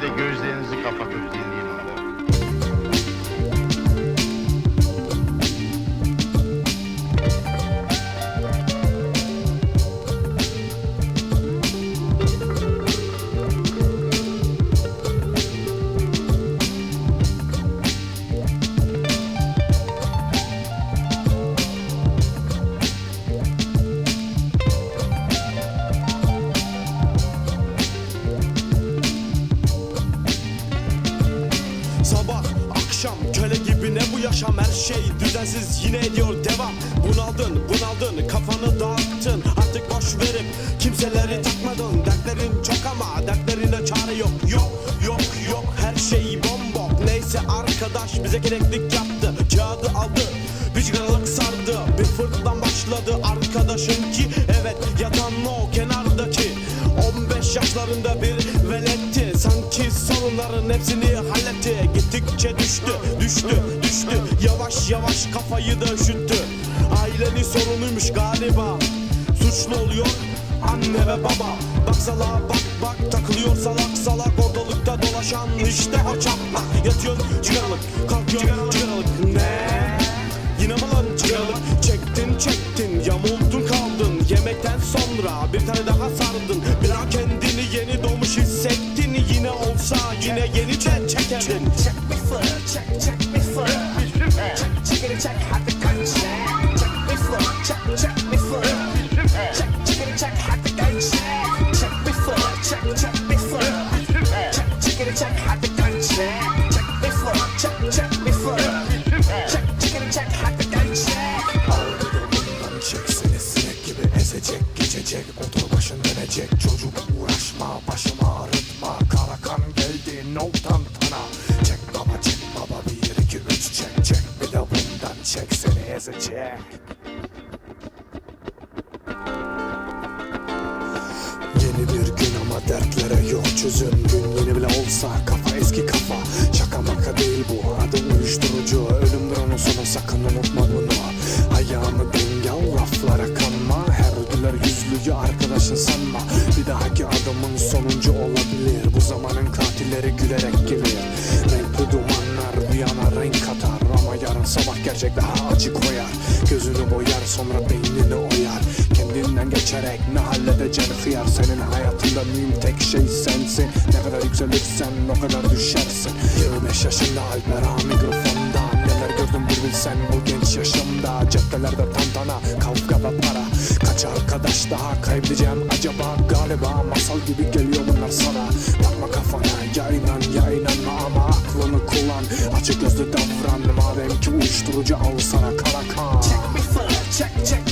de gözlerinizi kapatın. Şey düzensiz yine ediyor devam. Bunaldın, bunaldın, kafanı dağıttın. Artık boş verip kimseleri takmadın. Dertlerin çok ama dertlerine çare yok. Yok, yok, yok her şey bombok Neyse arkadaş bize gereklik yaptı. Kağıdı aldı, bir sigaralık sardı. Bir fırtına başladı arkadaşın ki Evet yatan o kenardaki. 15 yaşlarında bir veletti. Sanki sorunların hepsini halletti Yavaş kafayı da üşüttü. Ailenin sorunuymuş galiba. Suçlu oluyor anne ve baba. Bak salağa bak bak takılıyor salak salak. Ortalıkta dolaşan işte o çaplak Yatıyorsun çıkaralık kalkıyorsun çıkaralık Ne? Yine mi lan çıkaralık Çektin çektin yamuldun kaldın. Yemekten sonra bir tane daha sardın dönecek çocuk uğraşma başımı ağrıtma. Karakan geldi no tantana Çek baba çek baba bir iki üç çek çek. Bir de bundan çek seni ezecek. Yeni bir gün ama dertlere yok çözüm Gün yeni bile olsa kafa eski kafa. Şaka maka değil bu adı uyuşturucu. Ölümdür onun sonu sakın unutma yüzlüyü arkadaşın sanma. Bir dahaki adamın sonuncu olabilir. Bu zamanın katilleri gülerek gelir. Renkli dumanlar bir yana renk katar. Ama yarın sabah gerçek daha acı koyar. Gözünü boyar sonra beynini oyar. Kendinden geçerek ne halledeceksin hıyar Senin hayatında mühim tek şey sensin. Ne kadar yükselirsen o kadar düşersin. 25 yaşında Alper bir bilsen bu genç yaşımda. Caddelerde tantana kaybedeceğim acaba? Galiba masal gibi geliyor bunlar sana. Bakma kafana ya inan ya inanma ama aklını kullan. Açık gözlü davran madem ki uyuşturucu al sana kara kan. For, check, check me for.